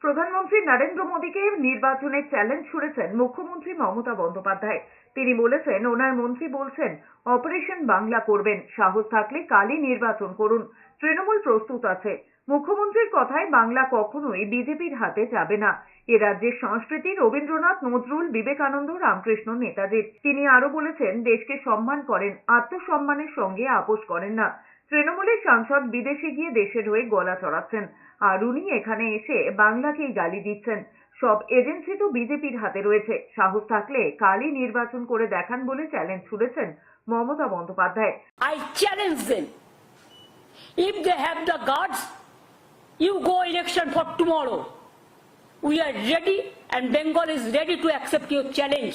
প্রধানমন্ত্রী নরেন্দ্র মোদীকে নির্বাচনে চ্যালেঞ্জ ছুড়েছেন মুখ্যমন্ত্রী মমতা বন্দ্যোপাধ্যায়। তিনি বলেছেন, ওনার মন্ত্রী বলছেন অপারেশন বাংলা করবেন, সাহস থাকলে কালই নির্বাচন করুন। তৃণমূল প্রস্তুত আছে। মুখ্যমন্ত্রীর কথায় বাংলা কখনোই বিজেপির হাতে যাবে না। এ রাজ্যের সংস্কৃতি রবীন্দ্রনাথ, নজরুল, বিবেকানন্দ, রামকৃষ্ণ নেতাজির। তিনি আরও বলেছেন, দেশকে সম্মান করেন, আত্মসম্মানের সঙ্গে আপোষ করেন না। তৃণমূলের সাংসদ বিদেশে গিয়ে দেশের হয়ে গলা চড়াচ্ছেন। আর উনি এখানে এসে বাংলাকেই গালি দিচ্ছেন। সব এজেন্সি তো বিজেপির হাতে রয়েছে। সাহস থাকলে কালই নির্বাচন করে দেখান বলে challenge ছুড়েছেন Mamata Bandyopadhyay. I challenge them if they have the guts you go election for tomorrow we are ready and Bengal is ready to accept your challenge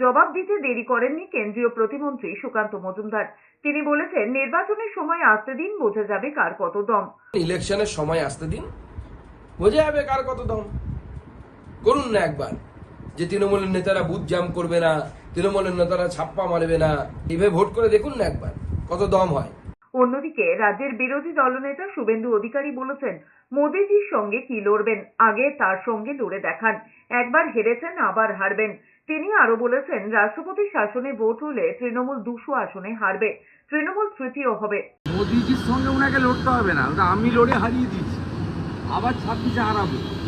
জবাব দিতে দেরি করেননি কেন্দ্রীয় প্রতিমন্ত্রী সুকান্ত মজুমদার। তিনি বলেছেন, নির্বাচনের সময় আসতে দিন, বোঝা যাবে কার কত দম। ইলেকশনের সময় আসতে দিন, বোঝা যাবে কার কত দম। করুন না একবার যে তৃণমূলের নেতারা বুথ জাম করবে না, তৃণমূলের নেতারা ছাপ্পা মারবে না। এভাবে ভোট করে দেখুন না একবার কত দম হয়। অন্যদিকে রাজ্যের বিরোধী দলনেতা শুভেন্দু অধিকারী বলেছেন, মোদিজির সঙ্গে কি লড়বেন? আগে তার সঙ্গে লড়ে দেখান। একবার হেরেছেন, আবার হারবেন। তিনি আরও বলেছেন রাষ্ট্রপতি শাসনে ভোট হলে তৃণমূল দুশো আসনে হারবে। তৃণমূল তৃতীয় হবে। মোদিজির সঙ্গে ওনাকে লড়তে হবে না। আমি লড়ে হারিয়ে দিয়েছি। আবার ছাব্বিশে হারাবো।